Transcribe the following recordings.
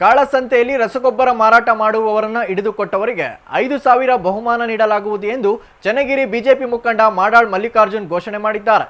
ಕಾಳಸಂತೆಯಲ್ಲಿ ರಸಗೊಬ್ಬರ ಮಾರಾಟ ಮಾಡುವವರನ್ನ ಹಿಡಿದುಕೊಟ್ಟವರಿಗೆ ಐದು ಸಾವಿರ ಬಹುಮಾನ ನೀಡಲಾಗುವುದು ಎಂದು ಚನ್ನಗಿರಿ ಬಿಜೆಪಿ ಮುಖಂಡ ಮಾಡಾಳ್ ಮಲ್ಲಿಕಾರ್ಜುನ್ ಘೋಷಣೆ ಮಾಡಿದ್ದಾರೆ.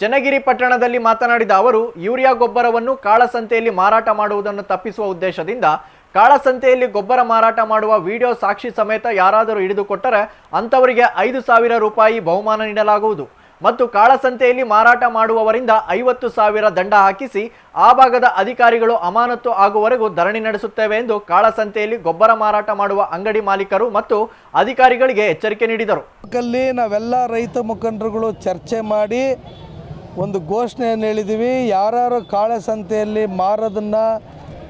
ಚನ್ನಗಿರಿ ಪಟ್ಟಣದಲ್ಲಿ ಮಾತನಾಡಿದ ಅವರು, ಯೂರಿಯಾ ಗೊಬ್ಬರವನ್ನು ಕಾಳಸಂತೆಯಲ್ಲಿ ಮಾರಾಟ ಮಾಡುವುದನ್ನು ತಪ್ಪಿಸುವ ಉದ್ದೇಶದಿಂದ ಕಾಳಸಂತೆಯಲ್ಲಿ ಗೊಬ್ಬರ ಮಾರಾಟ ಮಾಡುವ ವಿಡಿಯೋ ಸಾಕ್ಷಿ ಸಮೇತ ಯಾರಾದರೂ ಹಿಡಿದುಕೊಟ್ಟರೆ ಅಂಥವರಿಗೆ ಐದು ಸಾವಿರ ರೂಪಾಯಿ ಬಹುಮಾನ ನೀಡಲಾಗುವುದು. ಮತ್ತು ಕಾಳಸಂತೆಯಲ್ಲಿ ಮಾರಾಟ ಮಾಡುವವರಿಂದ ಐವತ್ತು ಸಾವಿರ ದಂಡ ಹಾಕಿಸಿ ಆ ಭಾಗದ ಅಧಿಕಾರಿಗಳು ಅಮಾನತು ಆಗುವವರೆಗೂ ಧರಣಿ ನಡೆಸುತ್ತೇವೆ ಎಂದು ಕಾಳಸಂತೆಯಲ್ಲಿ ಗೊಬ್ಬರ ಮಾರಾಟ ಮಾಡುವ ಅಂಗಡಿ ಮಾಲೀಕರು ಮತ್ತು ಅಧಿಕಾರಿಗಳಿಗೆ ಎಚ್ಚರಿಕೆ ನೀಡಿದರು. ನಾವೆಲ್ಲ ರೈತ ಮುಖಂಡರುಗಳು ಚರ್ಚೆ ಮಾಡಿ ಒಂದು ಘೋಷಣೆಯನ್ನು ಹೇಳಿದ್ದೀವಿ. ಯಾರ್ಯಾರು ಕಾಳಸಂತೆಯಲ್ಲಿ ಮಾರೋದನ್ನು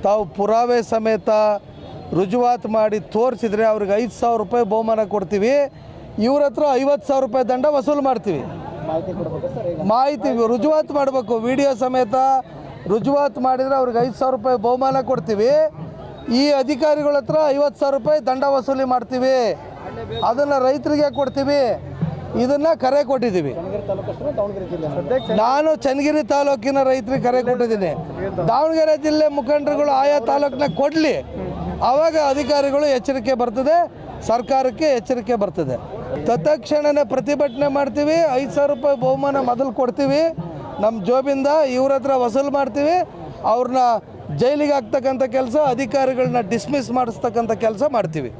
ತಾವು ಪುರಾವೆ ಸಮೇತ ರುಜುವಾತು ಮಾಡಿ ತೋರಿಸಿದರೆ ಅವ್ರಿಗೆ ಐದು ಸಾವಿರ ರೂಪಾಯಿ ಬಹುಮಾನ ಕೊಡ್ತೀವಿ. ಇವ್ರ ಹತ್ರ ಐವತ್ತು ಸಾವಿರ ರೂಪಾಯಿ ದಂಡ ವಸೂಲು ಮಾಡ್ತೀವಿ. ಮಾಹಿತಿ ರುಜುವಾತು ಮಾಡಬೇಕು. ವಿಡಿಯೋ ಸಮೇತ ರುಜುವಾತು ಮಾಡಿದರೆ ಅವ್ರಿಗೆ ಐದು ಸಾವಿರ ರೂಪಾಯಿ ಬಹುಮಾನ ಕೊಡ್ತೀವಿ. ಈ ಅಧಿಕಾರಿಗಳ ಹತ್ರ ಐವತ್ತು ಸಾವಿರ ರೂಪಾಯಿ ದಂಡ ವಸೂಲಿ ಮಾಡ್ತೀವಿ. ಅದನ್ನು ರೈತರಿಗೆ ಕೊಡ್ತೀವಿ. ಇದನ್ನು ಕರೆ ಕೊಟ್ಟಿದ್ದೀವಿ. ನಾನು ಚನ್ನಗಿರಿ ತಾಲೂಕಿನ ರೈತರಿಗೆ ಕರೆ ಕೊಟ್ಟಿದ್ದೀನಿ. ದಾವಣಗೆರೆ ಜಿಲ್ಲೆ ಮುಖಂಡರುಗಳು ಆಯಾ ತಾಲೂಕಿನ ಕೊಡಲಿ. ಆವಾಗ ಅಧಿಕಾರಿಗಳು ಎಚ್ಚರಿಕೆ ಬರ್ತದೆ. ಸರ್ಕಾರಕ್ಕೆ ಎಚ್ಚರಿಕೆ ಬರ್ತದೆ. ತತ್ಕ್ಷಣನೇ ಪ್ರತಿಭಟನೆ ಮಾಡ್ತೀವಿ. ಐದು ಸಾವಿರ ರೂಪಾಯಿ ಬಹುಮಾನ ಮೊದಲು ಕೊಡ್ತೀವಿ. ನಮ್ಮ ಜೋಬಿಂದ ಇವ್ರ ಹತ್ರ ವಸೂಲು ಮಾಡ್ತೀವಿ. ಅವ್ರನ್ನ ಜೈಲಿಗೆ ಹಾಕ್ತಕ್ಕಂಥ ಕೆಲಸ, ಅಧಿಕಾರಿಗಳನ್ನ ಡಿಸ್ಮಿಸ್ ಮಾಡಿಸ್ತಕ್ಕಂಥ ಕೆಲಸ ಮಾಡ್ತೀವಿ.